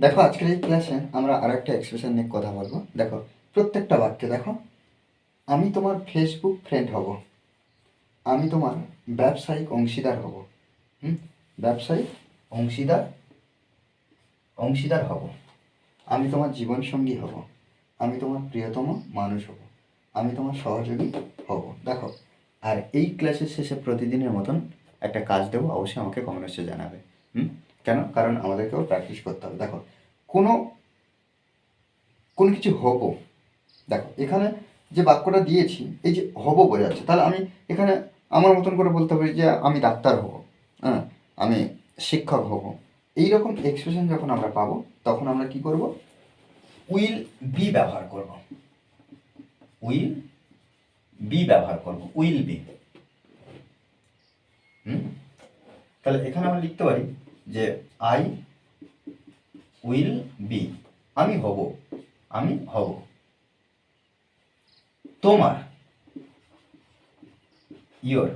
দেখো, আজকের এই ক্লাসে আমরা আর একটা এক্সপ্রেশন নিয়ে কথা বলব। দেখো, প্রত্যেকটা বাক্যে দেখো, আমি তোমার ফেসবুক ফ্রেন্ড হব। আমি তোমার ব্যবসায়িক অংশীদার হব। হুম? ব্যবসায়িক অংশীদার অংশীদার হব। আমি তোমার জীবনসঙ্গী হব। আমি তোমার প্রিয়তম মানুষ হব। আমি তোমার সহযোগী হব। দেখো, আর এই ক্লাসের শেষে প্রতিদিনের মতন একটা কাজ দেবো, অবশ্যই আমাকে কমেন্টসে জানাবে। হুম? কেন? কারণ আমাদেরকেও প্র্যাকটিস করতে হবে। দেখো, কোনো কোনো কিছু হব, দেখো, এখানে যে বাক্যটা দিয়েছি, এই যে হব বোঝাচ্ছে। তাহলে আমি এখানে আমার মতন করে বলতে পারি যে, আমি ডাক্তার হব হ্যাঁ আমি শিক্ষক হব। এই রকম এক্সপ্রেশন যখন আমরা পাবো, তখন আমরা কি করব? উইল বি ব্যবহার করব। উইল বি ব্যবহার করব, উইল বি। হুম? তাহলে এখানে আমরা লিখতে পারি যে আই উইল বি আমি হব আমি হব। তোমার your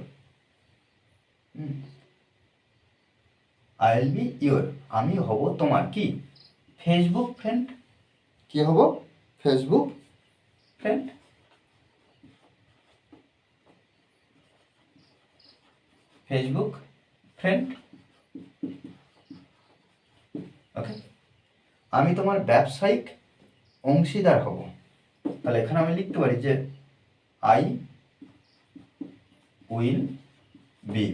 I will be your আমি হব তোমার কি? ফেসবুক ফ্রেন্ড কি হব? Facebook friend Facebook friend okay আমি তোমার ব্যবসায়িক অংশীদার হব। তাহলে এখানে আমি লিখতে পারি যে I will be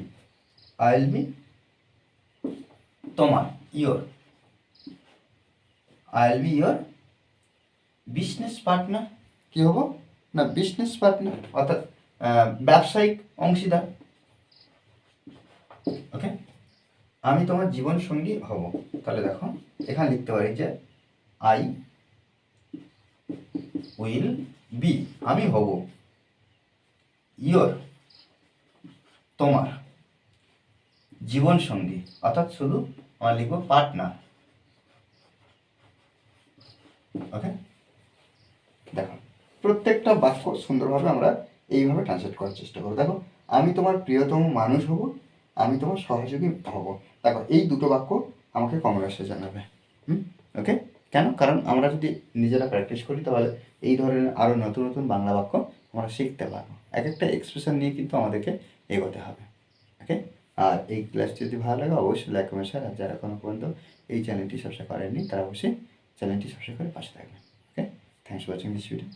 I will be তোমার your I will be your business partner কি হব? না বিজনেস পার্টনার অর্থাৎ ব্যবসায়িক অংশীদার। ওকে আমি তোমার জীবন সঙ্গী হব। তাহলে দেখো, এখানে লিখতে পারি যে আই উইল বি আমি হব। ইয়োর তোমার। জীবন সঙ্গী, অর্থাৎ শুধু আমার লিখব পার্টনার ওকে দেখো, প্রত্যেকটা বাক্য সুন্দরভাবে আমরা এইভাবে ট্রান্সলেট করার চেষ্টা করব। দেখো, আমি তোমার প্রিয়তম মানুষ হব, আমি তোমার সহযোগী হব। দেখো, এই দুটো বাক্য আমাকে কংগ্রেসে জানাবে। হুম? ওকে? কেন? কারণ আমরা যদি নিজেরা প্র্যাকটিস করি, তাহলে এই ধরনের আরও নতুন নতুন বাংলা বাক্য আমরা শিখতে পারব। এক একটা এক্সপ্রেশন নিয়ে কিন্তু আমাদেরকে এগোতে হবে। ওকে? আর এই ক্লাসটি যদি ভালো লাগে, অবশ্যই লাইক কমেন্ট শেয়ার আর যারা কোনো পর্যন্ত এই চ্যানেলটি সাবস্ক্রাইব করেননি, তারা অবশ্যই চ্যানেলটি সাবস্ক্রাইব করে পাশে থাকবেন। Okay? Thanks watching this video